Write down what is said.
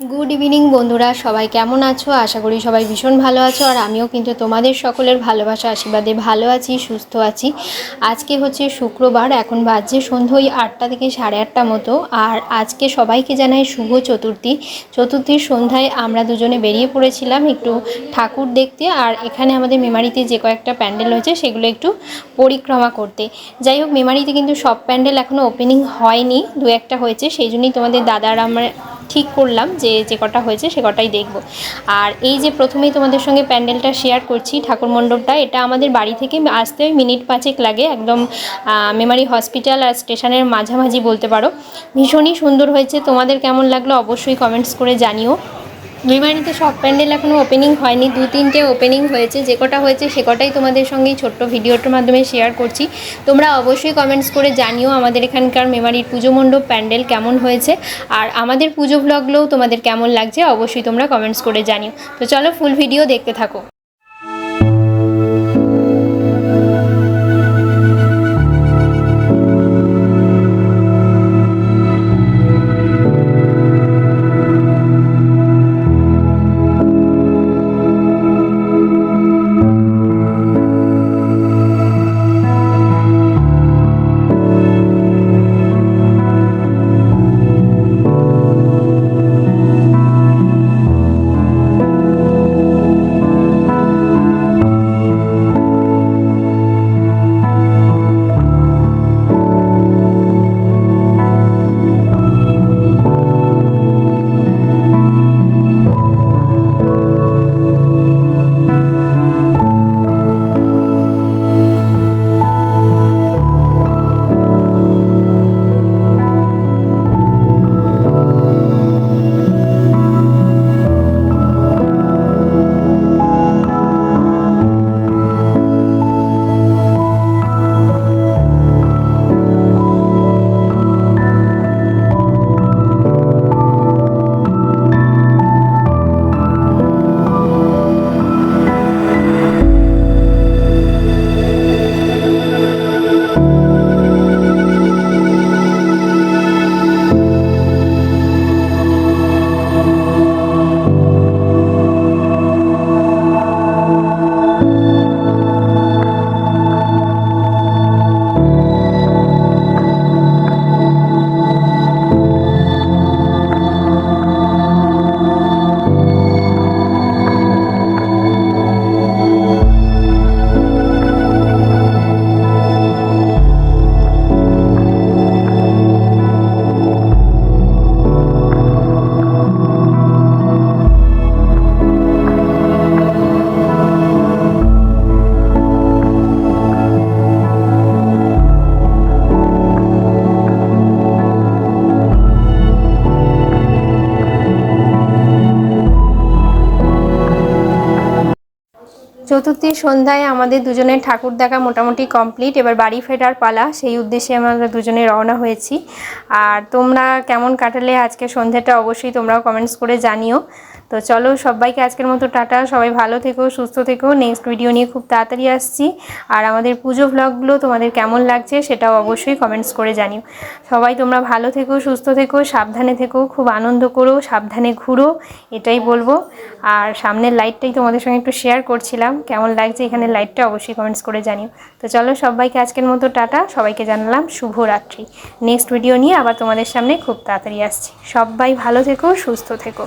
Good evening বন্ধুরা। সবাই কেমন আছো? আশা করি সবাই ভীষণ ভালো আছো, আর আমিও কিন্তু তোমাদের সকলের ভালোবাসা, আশীর্বাদে ভালো আছি, সুস্থ আছি। আজকে হচ্ছে শুক্রবার, এখন বাজছে সন্ধ্যে ওই আটটা থেকে সাড়ে আটটা মতো, আর আজকে সবাইকে জানাই শুভ চতুর্থী। চতুর্থীর সন্ধ্যায় আমরা দুজনে বেরিয়ে পড়েছিলাম একটু ঠাকুর দেখতে, আর এখানে আমাদের মেমারিতে যে কয়েকটা প্যান্ডেল হয়েছে, সেগুলো একটু পরিক্রমা করতে। যাই হোক, মেমারিতে কিন্তু সব প্যান্ডেল এখনও ওপেনিং হয়নি, দু একটা হয়েছে, সেই জন্যই তোমাদের দাদার আমরা ঠিক করলাম যে যে কটা হয়েছে সে কটাই দেখব। আর এই যে প্রথমেই তোমাদের সঙ্গে প্যান্ডেলটা শেয়ার করছি ঠাকুর মণ্ডপটা, এটা আমাদের বাড়ি থেকে আসতে মিনিট পাঁচেক লাগে, একদম মেমারি হসপিটাল আর স্টেশনের মাঝামাঝি বলতে পারো। ভীষণই সুন্দর হয়েছে, তোমাদের কেমন লাগল অবশ্যই কমেন্টস করে জানিও। মেমারিতে সব প্যান্ডেল এখনও ওপেনিং হয়নি। দু তিনটে ওপেনিং হয়েছে, যে কটা হয়েছে সে কটাই তোমাদের সঙ্গে ছোট্ট ভিডিওটার মাধ্যমে শেয়ার করছি। তোমরা অবশ্যই কমেন্টস করে জানিও আমাদের এখানকার মেমারির পুজো মণ্ডপ প্যান্ডেল কেমন হয়েছে, আর আমাদের পুজো ব্লগগুলোও তোমাদের কেমন লাগছে অবশ্যই তোমরা কমেন্টস করে জানিও। তো চলো ফুল ভিডিও দেখতে থাকো। চতুর্থী সন্ধ্যায় আমাদের দুজনের ঠাকুর দেখা মোটামুটি কমপ্লিট এবার বাড়ি ফেরার পালা, সেই উদ্দেশ্যে আমরা দুজনে রওনা হয়েছি। আর তোমরা কেমন কাটালে আজকে সন্ধ্যাটা অবশ্যই তোমরাও কমেন্টস করে জানিও। তো চলো সবাইকে আজকের মতো টাটা। সবাই ভালো থেকো, সুস্থ থেকো। নেক্সট ভিডিও নিয়ে খুব তাড়াতাড়ি আসছি। আর আমাদের পুজো ভ্লগগুলো তোমাদের কেমন লাগছে সেটাও অবশ্যই কমেন্টস করে জানিও। সবাই তোমরা ভালো থেকো, সুস্থ থেকো, সাবধানে থেকো, খুব আনন্দ করো, সাবধানে ঘুরো, এটাই বলব। আর সামনের লাইটটাই তোমাদের সঙ্গে একটু শেয়ার করছিলাম। কেমন লাগছে এখানে লাইটটা অবশ্যই কমেন্টস করে জানিও। তো চলো সবাইকে আজকের মতো টাটা। সবাইকে জানালাম শুভরাত্রি। নেক্সট ভিডিও নিয়ে আবার তোমাদের সামনে খুব তাড়াতাড়ি আসছি। সবাই ভালো থেকো, সুস্থ থেকো।